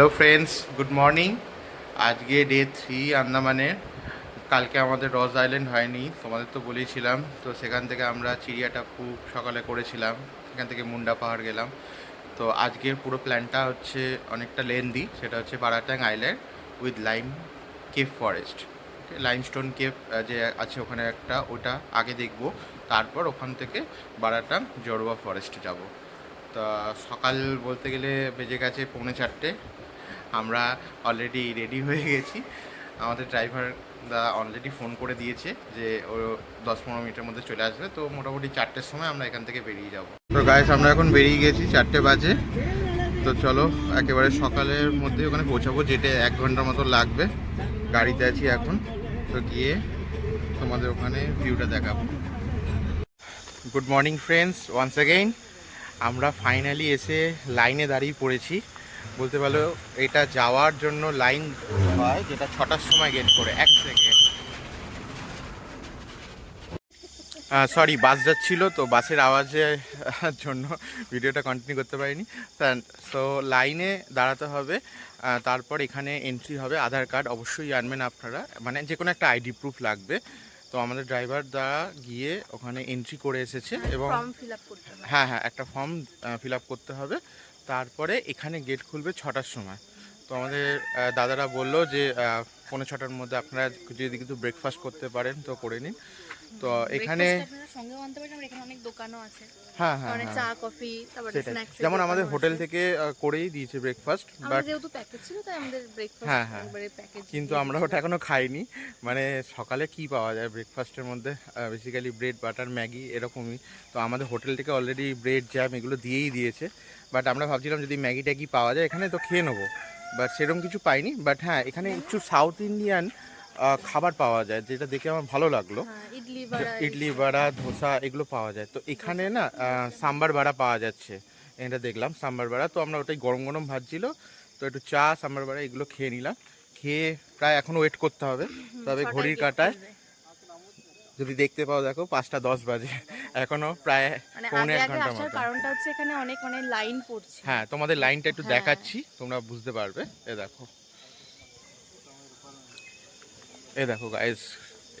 Hello friends good morning আজকে day three আন্দামানের। কালকে আমাদের রজ আইল্যান্ড হয়নি, তোমাদের তো বলেছিলাম। তো সেখান থেকে আমরা চিড়িয়াটা খুব সকালে করেছিলাম। সেখান থেকে মুন্ডা পাহাড় গেলাম। তো আজকের পুরো প্ল্যানটা হচ্ছে অনেকটা লেন্দি সেটা হচ্ছে Baratang island with lime cave forest limestone cave যে আছে ওখানে একটা, ওটা আগে দেখব। তারপর ওখান থেকে বারাটাং জড়ুয়া ফরেস্ট যাব। তা সকাল বলতে গেলে বেজে গেছে পৌনে চারটে। আমরা অলরেডি রেডি হয়ে গেছি। আমাদের ড্রাইভার দা অলরেডি ফোন করে দিয়েছে যে ও দশ পনেরো মিনিটের মধ্যে চলে আসবে। তো মোটামুটি চারটের সময় আমরা এখান থেকে বেরিয়ে যাব। তো গাইস আমরা এখন বেরিয়ে গেছি, চারটে বাজে। তো চলো, একেবারে সকালের মধ্যে ওখানে পৌঁছাবো যেটা এক ঘণ্টার মতো লাগবে। গাড়িতে আছি এখন। তো গিয়ে তোমাদের ওখানে ভিউটা দেখাবো। Good morning friends once again আমরা ফাইনালি এসে লাইনে দাঁড়িয়ে পড়েছি। বলতে পারো এটা যাওয়ার জন্য লাইন হয় যেটা ছটার সময় গেট করে এক সেকেন্ড সরি বাস যাচ্ছিল তো বাসের আওয়াজের জন্য ভিডিওটা কন্টিনিউ করতে পারিনি। তো লাইনে দাঁড়াতে হবে তারপর এখানে এন্ট্রি হবে আধার কার্ড অবশ্যই আনবেন আপনারা। মানে যে কোনো একটা আইডি প্রুফ লাগবে। তো আমাদের ড্রাইভার দ্বারা গিয়ে ওখানে এন্ট্রি করে এসেছে এবং হ্যাঁ হ্যাঁ একটা ফর্ম ফিল আপ করতে হবে। তারপরে এখানে গেট খুলবে ছটার সময়। তো আমাদের দাদারা বলল যে পৌনে ছটার মধ্যে আপনারা যদি কিন্তু ব্রেকফাস্ট করতে পারেন তো করে নিন। তো এখানে হ্যাঁ হ্যাঁ অনেক হ্যাঁ। যেমন আমাদের হোটেল থেকে করেই দিয়েছে ব্রেকফাস্ট হ্যাঁ, হ্যাঁ। কিন্তু আমরা ওটা এখনও খাইনি। মানে সকালে কি পাওয়া যায় ব্রেকফাস্টের মধ্যে? বেসিক্যালি ব্রেড বাটার ম্যাগি এরকমই। তো আমাদের হোটেল থেকে অলরেডি ব্রেড জ্যাম এগুলো দিয়েই দিয়েছে। বাট আমরা ভাবছিলাম যদি ম্যাগি ট্যাগি পাওয়া যায় এখানে তো খেয়ে নেব। বাট সেরকম কিছু পাইনি। বাট হ্যাঁ এখানে একটু সাউথ ইন্ডিয়ান খাবার পাওয়া যায় যেটা দেখে আমার ভালো লাগল। হ্যাঁ ইডলি বড়া ধোসা এগুলো পাওয়া যায়। তো এখানে না সাম্বার বড়া পাওয়া যাচ্ছে। এটা দেখলাম সাম্বার বড়া। তো আমরা ওটাই গরম গরম ভাজছিল। তো একটু চা সাম্বার বড়া এগুলো খেয়ে নিলাম। খেয়ে প্রায় এখন ওয়েট করতে হবে। তবে ঘড়ির কাটায়। যদি দেখতে পাও দেখো পাঁচটা দশ বাজে। এখনও প্রায় মানে পৌনে এক আগে মতো। কারণটা হচ্ছে এখানে অনেক মানে লাইন পড়ছে। হ্যাঁ তোমাদের লাইনটা একটু হ্যাঁ। দেখাচ্ছি তোমরা বুঝতে পারবে। এ দেখো। এ দেখো গাইস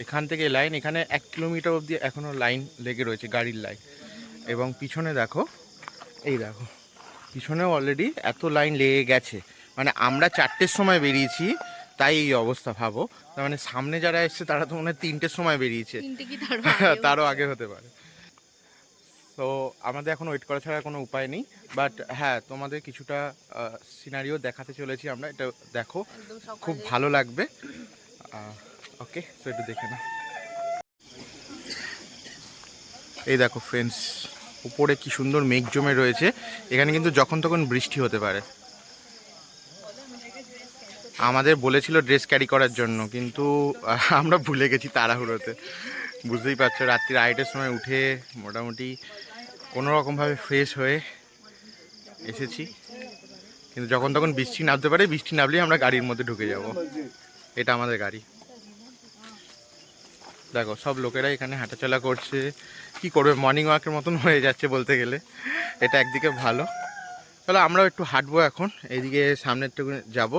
এখান থেকে লাইন এখানে এক কিলোমিটার অবধি এখনও লাইন লেগে রয়েছে গাড়ির লাইন এবং পিছনে দেখো এই দেখো পিছনেও অলরেডি এত লাইন লেগে গেছে। মানে আমরা চারটের সময় বেরিয়েছি তাই এই অবস্থা ভাবো। তার মানে সামনে যারা এসছে তারা তো মনে হয় তিনটের সময় বেরিয়েছে। তার তারও আগে হতে পারে। তো আমাদের এখন ওয়েট করা ছাড়া কোনো উপায় নেই। বাট হ্যাঁ তোমাদের কিছুটা সিনারিও দেখাতে চলেছি আমরা। এটা দেখো খুব ভালো লাগবে। ওকে তো একটু দেখে না এই দেখো ফ্রেন্ডস উপরে কি সুন্দর মেঘ জমে রয়েছে। এখানে কিন্তু যখন তখন বৃষ্টি হতে পারে। আমাদের বলেছিল ড্রেস ক্যারি করার জন্য, কিন্তু আমরা ভুলে গেছি তাড়াহুড়োতে। বুঝতেই পারছ, রাত্রি আড়াইটের সময় উঠে মোটামুটি কোনো রকমভাবে ফ্রেশ হয়ে এসেছি। কিন্তু যখন তখন বৃষ্টি নামতে পারে, বৃষ্টি নামলেই আমরা গাড়ির মধ্যে ঢুকে যাব। এটা আমাদের গাড়ি। দেখো, সব লোকেরা এখানে হাঁটাচলা করছে। কি করবে মর্নিং ওয়াকের মতন হয়ে যাচ্ছে বলতে গেলে। এটা একদিকে ভালো। চলো আমরাও একটু হাঁটবো এখন। এইদিকে সামনের একটু যাব।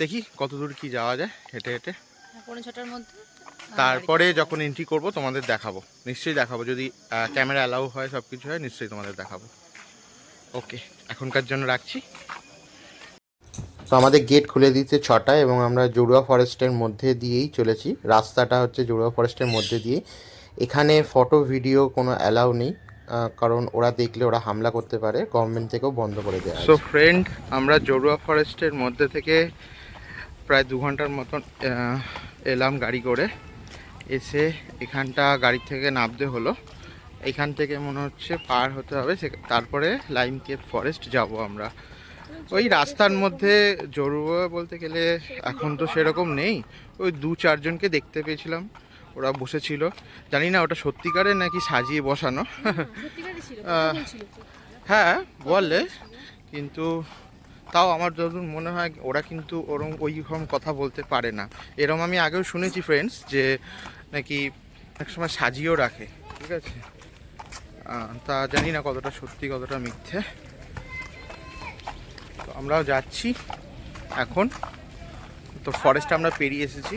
দেখি কত দূর কি যাওয়া যায় হেঁটে হেঁটে। ছটার মধ্যে। তারপরে যখন এন্ট্রি করব তোমাদের দেখাবো। নিশ্চয়ই দেখাবো। যদি ক্যামেরা অ্যালাউ হয় সব কিছু হয় নিশ্চয়ই তোমাদের দেখাবো। ওকে এখনকার জন্য রাখছি। তো আমাদের গেট খুলে দিতে ছটায় এবং আমরা জড়ুয়া ফরেস্টের মধ্যে দিয়েই চলেছি। রাস্তাটা হচ্ছে জড়ুয়া ফরেস্টের মধ্যে দিয়ে। এখানে ফটো ভিডিও কোনো অ্যালাউ নেই কারণ ওরা দেখলে ওরা হামলা করতে পারে গভর্নমেন্ট থেকেও বন্ধ করে দেয় সো ফ্রেন্ড আমরা জড়ুয়া ফরেস্টের মধ্যে থেকে প্রায় দু ঘণ্টার মতন এলাম গাড়ি করে। এসে এখানটা গাড়ি থেকে নামতে হলো। এখান থেকে মনে হচ্ছে পার হতে হবে সে তারপরে লাইম কেপ ফরেস্ট যাব আমরা। ওই রাস্তার মধ্যে জরুয়া বলতে গেলে এখন তো সেরকম নেই। ওই দু চারজনকে দেখতে পেয়েছিলাম ওরা বসেছিল। জানি না ওটা সত্যিকারের নাকি সাজিয়ে বসানো। হ্যাঁ বলে। কিন্তু তাও আমার যতদূর মনে হয় ওরা কিন্তু ওরম ওইরকম কথা বলতে পারে না। এরম আমি আগেও শুনেছি ফ্রেন্ডস যে নাকি এক সময় সাজিয়েও রাখে, ঠিক আছে? তা জানি না কতটা সত্যি, কতটা মিথ্যে। তো আমরাও যাচ্ছি এখন। তো ফরেস্টে আমরা পেরিয়ে এসেছি।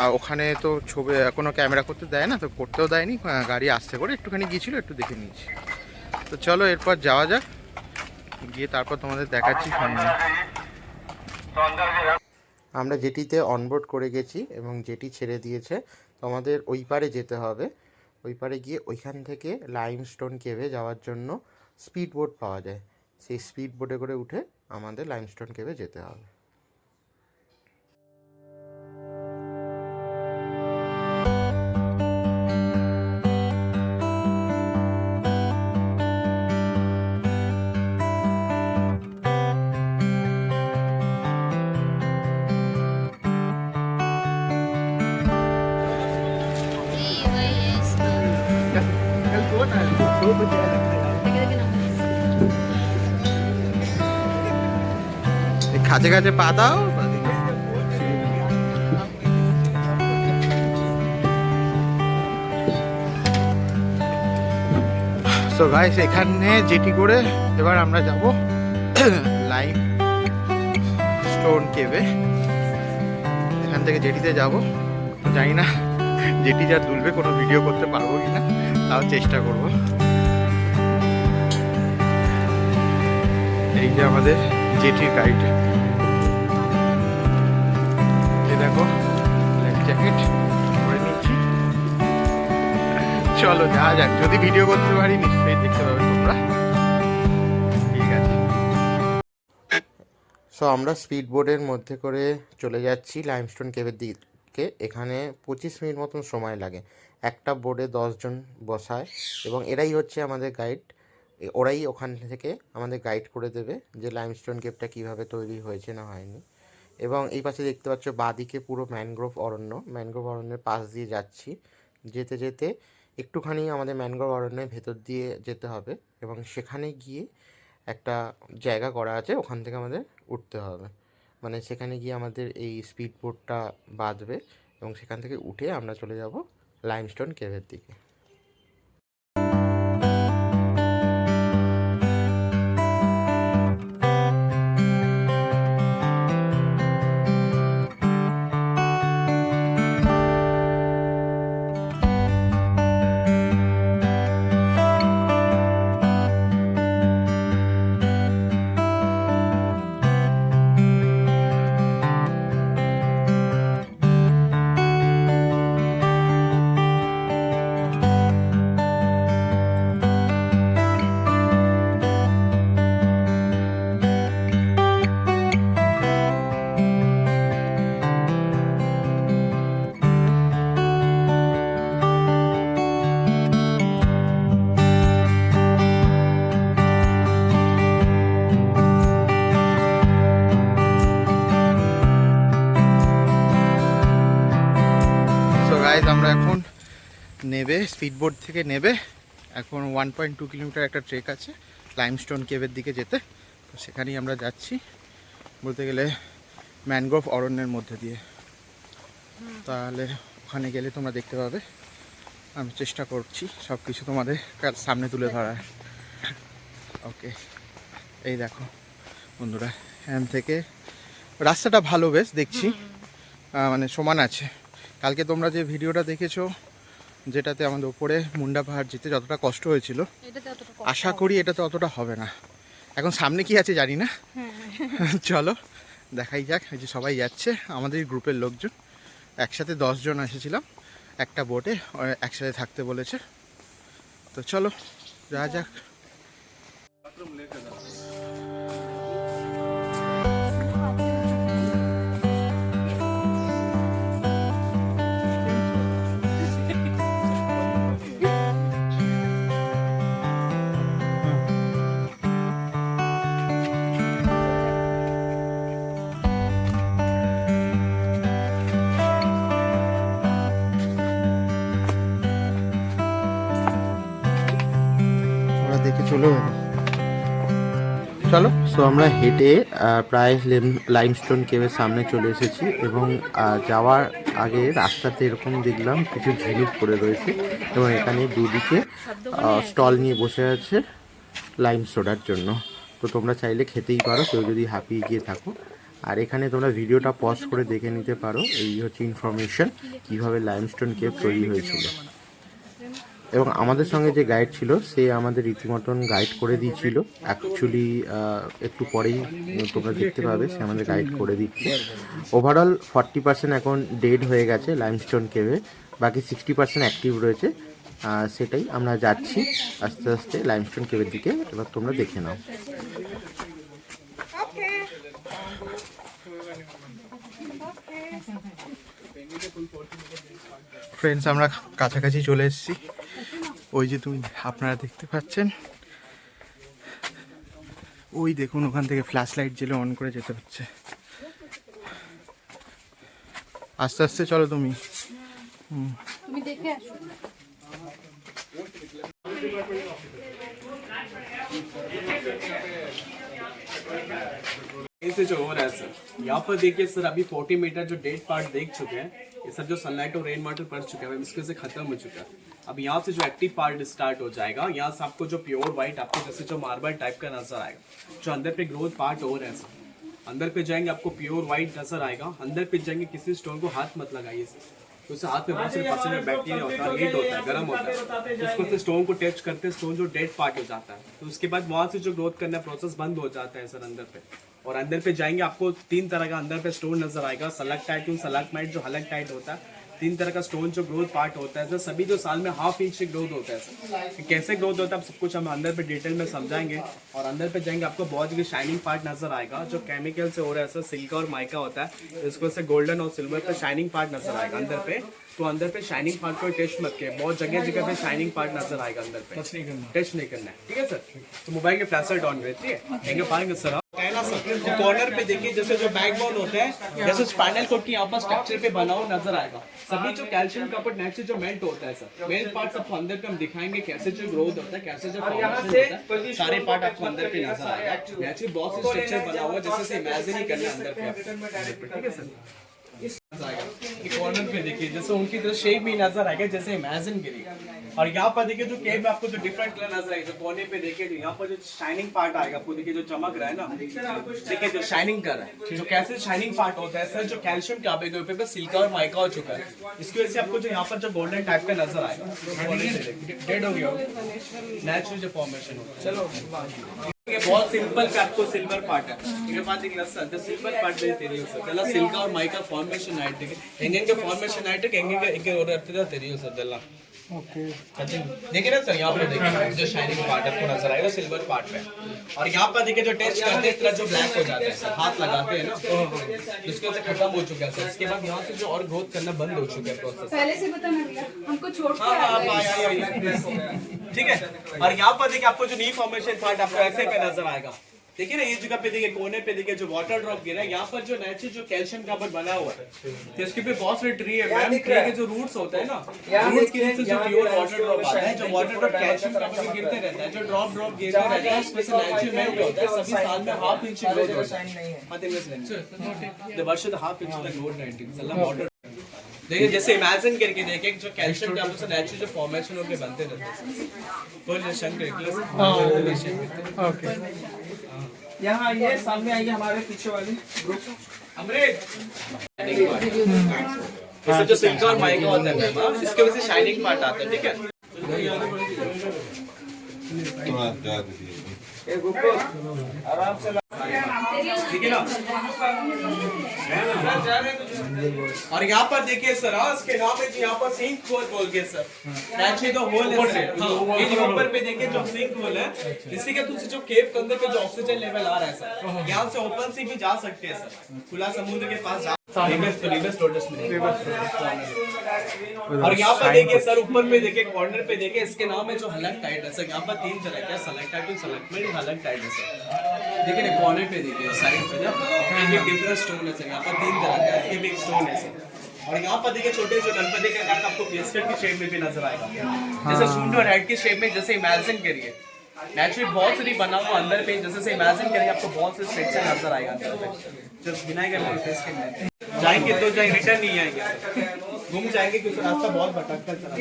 আর ওখানে তো ছবি, কোনো ক্যামেরা করতে দেয় না, তো করতেও দেয়নি। গাড়ি আসতে করে একটুখানি গিয়েছিল, একটু দেখে নিয়েছি। তো চলো এরপর যাওয়া যাক। গিয়ে তারপর তোমাদের দেখাচ্ছি সামনে। আমরা জেটিতে অনবোর্ড করে গেছি এবং জেটি ছেড়ে দিয়েছে, তোমাদের ওই পারে যেতে হবে। ওই পারে গিয়ে ওইখান থেকে লাইমস্টোন কেভে যাওয়ার জন্য স্পিড বোট পাওয়া যায়। সেই স্পিড বোটে করে উঠে আমাদের লাইমস্টোন কেভে যেতে হবে। এই কাছে কাছে পা দাও। সো গাইস এখানে যেটি করে এবার আমরা যাব লাইম স্টোন কেভে। এখান থেকে যেটিতে যাব, জানি না জেটি যা দুলবে, কোনো ভিডিও করতে পারব কি না, তাও চেষ্টা করব। এই যে আমাদের জেটির গাইড দেখো জ্যাকেট পরে নিচ্ছি। চলো যা যাক। যদি ভিডিও করতে পারি, নিশ্চয়ই দেখতে পাবে তোমরা। সো আমরা স্পিড বোর্ডের মধ্যে করে চলে যাচ্ছি লাইমস্টোন কেভের দিকে। এখানে পঁচিশ মিনিট মতন সময় লাগে। একটা বোর্ডে দশজন বসায় এবং এরাই হচ্ছে আমাদের গাইড ওরাই ওখান থেকে আমাদের গাইড করে দেবে যে লাইমস্টোন কেভটা কীভাবে তৈরি হয়েছে না হয়নি। এবং এই পাশে দেখতে পাচ্ছ বাঁদিকে পুরো ম্যানগ্রোভ অরণ্য। ম্যানগ্রোভ অরণ্যের পাশ দিয়ে যাচ্ছি। যেতে যেতে একটুখানি আমাদের ম্যানগ্রোভ অরণ্যের ভেতর দিয়ে যেতে হবে এবং সেখানে গিয়ে একটা জায়গা করা আছে, ওখান থেকে আমাদের উঠতে হবে। মানে সেখানে গিয়ে আমাদের এই স্পিড বোটটা বাঁধবে এবং সেখান থেকে উঠে আমরা চলে যাব লাইমস্টোন কেভের দিকে। নেবে স্পিডবোট থেকে নেবে। এখন ওয়ান পয়েন্ট টু কিলোমিটার একটা ট্রেক আছে লাইমস্টোন কেভের দিকে যেতে। তো সেখানেই আমরা যাচ্ছি বলতে গেলে ম্যানগ্রোভ অরণ্যের মধ্যে দিয়ে। তাহলে ওখানে গেলে তোমরা দেখতে পাবে। আমি চেষ্টা করছি সব কিছু তোমাদের সামনে তুলে ধরার। ওকে এই দেখো বন্ধুরা এখান থেকে রাস্তাটা ভালো বেশ দেখছি। মানে সমান আছে। কালকে তোমরা যে ভিডিওটা দেখেছ যেটাতে আমাদের ওপরে মুন্ডা পাহাড় যেতে যতটা কষ্ট হয়েছিল। আশা করি করি এটাতে অতটা হবে না। এখন সামনে কি আছে জানি না। হ্যাঁ। চলো দেখাই যাক এই যে সবাই যাচ্ছে আমাদের গ্রুপের লোকজন। একসাথে দশজন এসেছিলাম একটা বোটে একসাথে থাকতে বলেছে। তো চলো যা যাক। চলে গেল। চলো সো আমরা হেঁটে প্রায় লাইমস্টোন কেভের সামনে চলে এসেছি এবং যাওয়ার আগে রাস্তাতে এরকম দেখলাম কিছু ঝিনুক পড়ে রয়েছে এবং এখানে দুদিকে স্টল নিয়ে বসে আছে লাইম সোডার জন্য। তো তোমরা চাইলে খেতেই পারো, কেউ যদি হাঁপিয়ে গিয়ে থাকো। আর এখানে তোমরা ভিডিওটা পজ করে দেখে নিতে পারো, এই হচ্ছে ইনফরমেশন কীভাবে লাইমস্টোন কেভ তৈরি হয়েছিল। এবং আমাদের সঙ্গে যে গাইড ছিল, সে আমাদের রীতিমতন গাইড করে দিয়েছিল। অ্যাকচুয়ালি একটু পরেই তোমরা দেখতে পাবে, সে আমাদের গাইড করে দিচ্ছে। ওভারঅল ফর্টি পার্সেন্ট এখন ডেড হয়ে গেছে লাইমস্টোন কেভে বাকি সিক্সটি পার্সেন্ট অ্যাক্টিভ রয়েছে। সেটাই আমরা যাচ্ছি আস্তে আস্তে লাইমস্টোন কেভের দিকে। এবার তোমরা দেখে নাও। ফ্রেন্ডস আমরা কাছাকাছি চলে এসেছি। ওই যে তুমি আপনারা দেখতে পাচ্ছেন ওই দেখুন ওখান থেকে ফ্ল্যাশ লাইট জেলে অন করে যেতে হচ্ছে আস্তে আস্তে চলো তুমি তুমি দেখে আসো से जो हो रहा है सर यहाँ पर देखिए सर अभी 40 मीटर जो डेड पार्ट देख चुके हैं ये सब जो सनलाइट और रेन वाटर पड़ चुका है इसके से खत्म हो चुका है अब यहाँ से जो एक्टिव पार्ट स्टार्ट हो जाएगा यहाँ से आपको जो प्योर व्हाइट आपको जैसे जो मार्बल टाइप का नज़र आएगा जो अंदर पे ग्रोथ पार्ट हो रहा है सर अंदर पे जाएँगे आपको प्योर व्हाइट नज़र आएगा। अंदर पे जाएँगे किसी स्टोन को हाथ मत लगाइए सर। तो उससे हाथ में बहुत सारे पसीने बैक्टीरिया होता है हीट होता है गर्म होता है। तो उसको से स्टोन को टच करते हैं स्टोन जो डेड पार्ट हो जाता है। तो उसके बाद वहाँ से जो ग्रोथ करना प्रोसेस बंद हो जाता है सर अंदर पे। और अंदर पे जाएँगे आपको तीन तरह का अंदर पे स्टोन नज़र आएगा। सलग टाइट सलग माइट जो हलग टाइट होता है तीन तरह का स्टोन जो ग्रोथ पार्ट होता है सर सभी जो साल में हाफ़ इंच ग्रोथ होता है सर। कैसे ग्रोथ होता है सब कुछ हम अंदर पे डिटेल में समझाएँगे और अंदर पे जाएँगे आपको बहुत जगह शाइनिंग पार्ट नज़र आएगा जो केमिकल से हो रहा है सर सिल्क और माइका होता है इसको से गोल्डन और सिल्वर का शाइनिंग पार्ट नज़र आएगा अंदर पे। तो अंदर पे शाइनिंग पार्ट को टेस्ट मत किए बहुत जगह जगह पे शाइनिंग पार्ट नज़र आएगा अंदर पे। टेस्ट नहीं करना। टेस्ट नहीं करना है ठीक है सर? तो मोबाइल के फ्लैश ऑन रहती है? एँगे पाएँगे सर कहना सर तो कॉर्नर पे देखिए जैसे जो बैक बोन होता है जैसे स्पाइनल कोड की यहाँ पर स्ट्रक्चर पे बना हुआ नज़र आएगा। सभी जो कैल्शियम कपट नेक्स्ट जो मेल्ट होता है सर मेन पार्ट सबको अंदर पे हम दिखाएँगे कैसे जो ग्रोथ होता है कैसे जो होता है। सारे पार्ट आपको अंदर पे नज़र आएगा। बहुत से स्ट्रक्चर बना हुआ है जैसे इमेजिन ही करना अंदर पे। ठीक है सर कॉर्नर पे देखिए, जैसे उनकी तरह शेप भी नज़र आएगा जैसे इमेजिन करिए। और यहाँ पर देखिए जो केव में आपको जो डिफरेंट कलर नज़र आएगा, जो कोने पे देखिए जो यहाँ पर जो शाइनिंग पार्ट आएगा, आपको देखिए जो चमक रहा है ना, देखिए जो शाइनिंग कर रहा है। जो कैसे शाइनिंग पार्ट होता है सर जो कैल्शियम के आबे के ऊपर सिल्का और माइका हो चुका है। इसकी वजह से आपको जो यहाँ पर जो गोल्डन टाइप का नज़र आएगा डेड हो गया नेचुरल जो फॉर्मेशन है। चलो ये बहुत सिंपल पे आपको सिल्वर पार्ट है ಈಗ ಪಾತಿಗೆ ಸರ್ ದ ಸಿಲ್ವರ್ ಪಾರ್ಟ್ ಬೇರೆ ತೆರೆಯೋ ಸರ್ ಎಲ್ಲ ಸಿಲ್ಕ और ಮೈಕಾ ಫಾರ್ಮೇಶನ್ ಆಯ್ತು ಹೆಂಗೆ ಫಾರ್ಮೇಶನ್ ಆಯ್ತು ಹೆಂಗೆ ಹೆಂಗೆ ಅವ್ರ ಇರ್ತದೆ ತೆರೆಯೋ ಸರ್ ಅದೆಲ್ಲ देखिए ना सर यहाँ पे देखिए जो शाइनिंग पार्ट आपको नजर आएगा सिल्वर पार्ट पे और यहाँ पर देखिए जो टेस्ट करते हैं इस तरह जो ब्लैक हो जाता है सर हाथ लगाते हैं ना इसके से खत्म हो चुका है सर इसके बाद यहाँ से जो और ग्रोथ करना बंद हो चुका है प्रोसेस पहले से बता ना भैया हमको छोड़ के हाँ, हाँ, हाँ। ठीक है? और यहाँ पर देखिए आपको जो नी फॉर्मेशन पार्ट आपको ऐसे पे नज़र आएगा। देखिए ना ये जगह पे देखिए कोने पे देखिए जो वाटर ड्रॉप गिरा है यहाँ पर जो नेचुरल जो कैल्शियम का पर बना हुआ है तो इसके पे बहुत सारे ट्री है मैम ट्री के जो रूट्स होते हैं ना रूट्स के नीचे जो प्योर वाटर ड्रॉप आता है जो वाटर ड्रॉप कैल्शियम का पर गिरते रहता है जो ड्रॉप ड्रॉप गिरते रहता है उसमें से नेचुरल मेल्ट होता है सभी साल में हाफ़ इंच ग्रोथ होता है। हाँ। देखिए the वर्ष हाफ़ इंच तक ग्रोथ 19 सल्ला वाटर देखिए जैसे इमेजिन करके देखिए जो कैल्शियम का से नेचुरल जो फॉर्मेशन होके बनते रहते हैं। कोई जो शंकर ओके। यहाँ आइए सामने आइए हमारे पीछे वाले। अमृत! जैसे जो सिल्क और माइका होता है मैम, इसके वजह से शाइनिंग पार्ट आता है ठीक है? ठीक है ना? और यहाँ पर देखिए सर हाँ इसके नाम है जी यहाँ पर सिंक होल बोल के सर। नेचुरली तो होल है सर। हाँ, ये ऊपर पे देखिए जो सिंक होल है इसी के तुझसे जो केव के अंदर पे जो ऑक्सीजन लेवल आ रहा है सर? यहाँ से ओपन सी भी जा सकते हैं सर। खुला समुद्र के पास जा में और यहाँ पर देखिए सर ऊपर पे देखिए कॉर्नर पे देखिए इसके नाम है जो हलक टाइट है। सर यहाँ पर तीन तरह के सलक टाइट में हलक टाइट है सर देखिए ना कॉर्नर पे देखिए साइड पे ना। एक डिफरेंट स्टोन है सर यहाँ पर तीन तरह का ये भी स्टोन है सर और यहाँ पर देखिए छोटे जो गणपति का काट आपको बिस्किट की शेप में भी नज़र आएगा। जैसे शून्य और हेड की शेप में जैसे इमेजिन करिए। नेचुरली बहुत सारी बना हुआ अंदर पे जैसे से इमेजिन करिए आपको बहुत से स्ट्रक्चर नज़र आएगा अंदर पे जाएँगे तो जाएँगे रिटर्न नहीं आएँगे। घूम जाएँगे क्योंकि रास्ता बहुत भटकता चला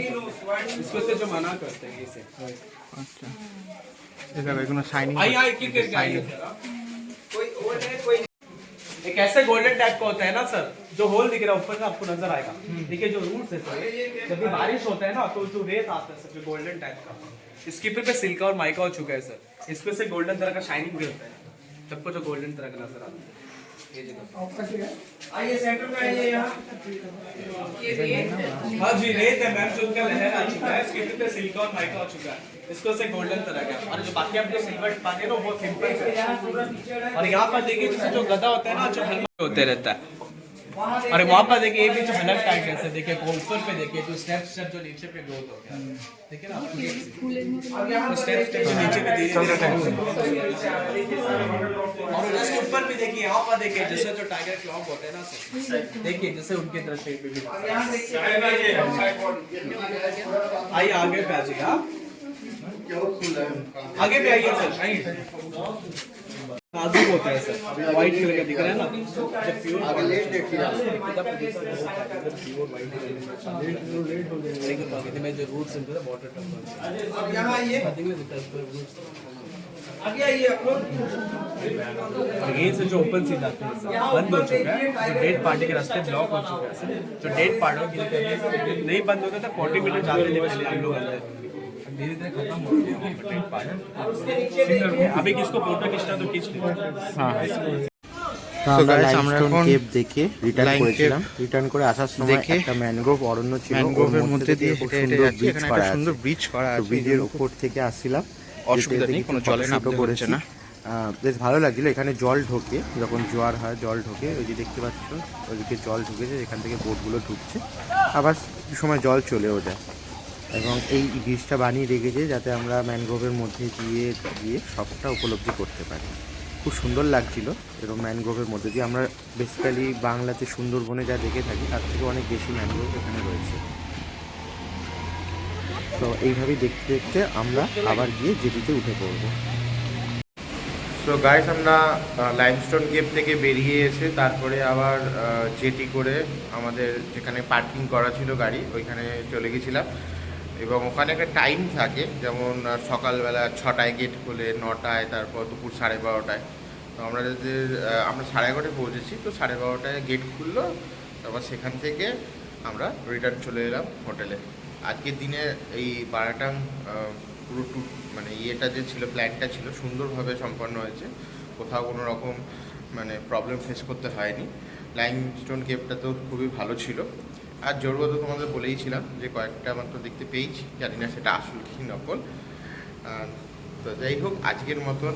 इस से जो मना करते हैं इसे अच्छा। इधर एक ना शाइनिंग आई आई की कोई और है कोई एक ऐसे गोल्डन टाइप का होता है ना सर जो होल दिख रहा है ऊपर का आपको नज़र आएगा। हम्म। देखिए जो रूट्स है सर जब भी बारिश होता है ना तो जो रेत आता है सर जो गोल्डन टाइप का। इसके पे सिल्का और माइका हो चुका है सर इसमें से गोल्डन तरह का शाइनिंग भी होता है। सबको जो गोल्डन तरह का नज़र आता है। आइए, सेंटर में आइए यहाँ। हाँ। जी रेत है, मैम, जो उनका लहर आ चुका है, इसके पे सिलिकॉन माइका चुका है। इसको से गोल्डन तरह का और जो बाकी सिल्वर पाते ना, वो सिंपल है। और यहाँ पर देखिए, जैसे जो गदा होता है ना, जो हल्का होते रहता है। और वहाँ पर देखिए ये भी जो हलक टाइप है ऐसे देखिए ऊपर पे देखिए जो स्टेप स्टेप जो नीचे पे ग्रोथ हो। गया देखिए ना तो स्टेप स्टेप जो नीचे पे और जस्ट ऊपर भी देखिए यहाँ पर देखिए जैसे जो टाइगर क्लॉक होते हैं ना सर देखिए जैसे उनके तरह शेप में भी आइए आगे पे आ जाइए आगे पे आइए सर आइए। नाजुक होता है सर। व्हाइट कलर का दिख रहा है ना? जब प्योर में जो रूट्स हैं वाटर टम्पर अब यहाँ आइए। आगे आइए आप लोग। और ये से जो ओपन सीट आते हैं सर बंद हो चुका है। जो डेट पार्टी के रास्ते ब्लॉक हो चुका है सर। जो डेट पार्ट हो गया नहीं बंद होता था फोर्टी मिनट जाते हम लोग अंदर धीरे धीरे खत्म हो गया डेट पार्ट अभी किसको फोटो खींचना तो खींच लीजिए তো So আমরা guys, আমরা লাইমস্টোন এখন কেভ দেখে রিটার্ন Lime করেছিলাম রিটার্ন করে আসার সময় দেখে একটা ম্যানগ্রোভ অরণ্য ছিল ওর ম্যানগ্রোভের মধ্যে দিয়ে খুব হেঁটে হেঁটে সুন্দর যাচ্ছি ব্রিজ এখানে করা একটা আছে সুন্দর ব্রিজ করা তো আছে ব্রিজের উপর থেকে আসছিলাম অসুবিধা যেতে নেই, যেতে কোনো কিছু জলে photo নামতে shoot ও হচ্ছে করেছি। না। আহ, বেশ ভালো লাগছিল এখানে জল ঢোকে যখন জোয়ার হয় জল ঢোকে ওই যে দেখতে পাচ্ছ ওইদিকে জল ঢুকেছে এখান থেকে বোটগুলো ঢুকছে আবার কিছু সময় জল চলেও যায় এবং এই ব্রিজটা বানিয়ে রেখেছে যাতে আমরা ম্যানগ্রোভের মধ্যে দিয়ে গিয়ে সবটা উপলব্ধি করতে পারি। খুব সুন্দর লাগছিল এবং ম্যানগ্রোভের মধ্যে দিয়ে। আমরা বেসিক্যালি বাংলাতে সুন্দরবনে যা দেখে থাকি, তার থেকে অনেক বেশি ম্যানগ্রোভ এখানে রয়েছে। তো এইভাবেই দেখতে দেখতে আমরা আবার গিয়ে জেটিতে উঠে পড়ব। সো গাইস আমরা লাইমস্টোন কেভ থেকে বেরিয়ে এসে তারপরে আবার জেটি করে আমাদের যেখানে পার্কিং করা ছিল গাড়ি, ওইখানে চলে গেছিলাম। এবং ওখানে একটা টাইম থাকে, যেমন সকালবেলা ছটায় গেট খুলে, নটায়, তারপর দুপুর সাড়ে বারোটায়। তো আমরা যদি আমরা সাড়ে এগারোটায় পৌঁছেছি, তো সাড়ে বারোটায় গেট খুললো, তারপর সেখান থেকে আমরা রিটার্ন চলে এলাম হোটেলে আজকের দিনে এই বারাটাং পুরো ট্যুর মানে ইয়েটা যে ছিল প্ল্যানটা ছিল, সুন্দরভাবে সম্পন্ন হয়েছে। কোথাও কোনো রকম মানে প্রবলেম ফেস করতে হয়নি। লাইমস্টোন কেভটা তো খুবই ভালো ছিল। আর জড়ব তো তোমাদের বলেইছিলাম যে কয়েকটা মাত্র দেখতে পেয়েছি, জানি না সেটা আসল কি নকল। তো যাই হোক, আজকের মতন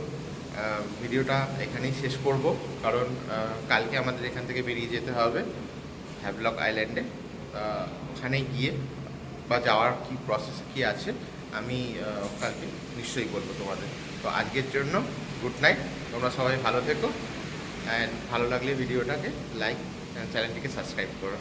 ভিডিওটা এখানেই শেষ করব, কারণ কালকে আমাদের এখান থেকে বেরিয়ে যেতে হবে হ্যাভলক আইল্যান্ডে ওখানে গিয়ে বা যাওয়ার কি প্রসেস কি আছে, আমি কালকে নিশ্চয়ই বলব তোমাদের। তো আজকের জন্য গুড নাইট তোমরা সবাই ভালো থেকো অ্যান্ড ভালো লাগলে ভিডিওটাকে লাইক চ্যানেলটিকে সাবস্ক্রাইব করো।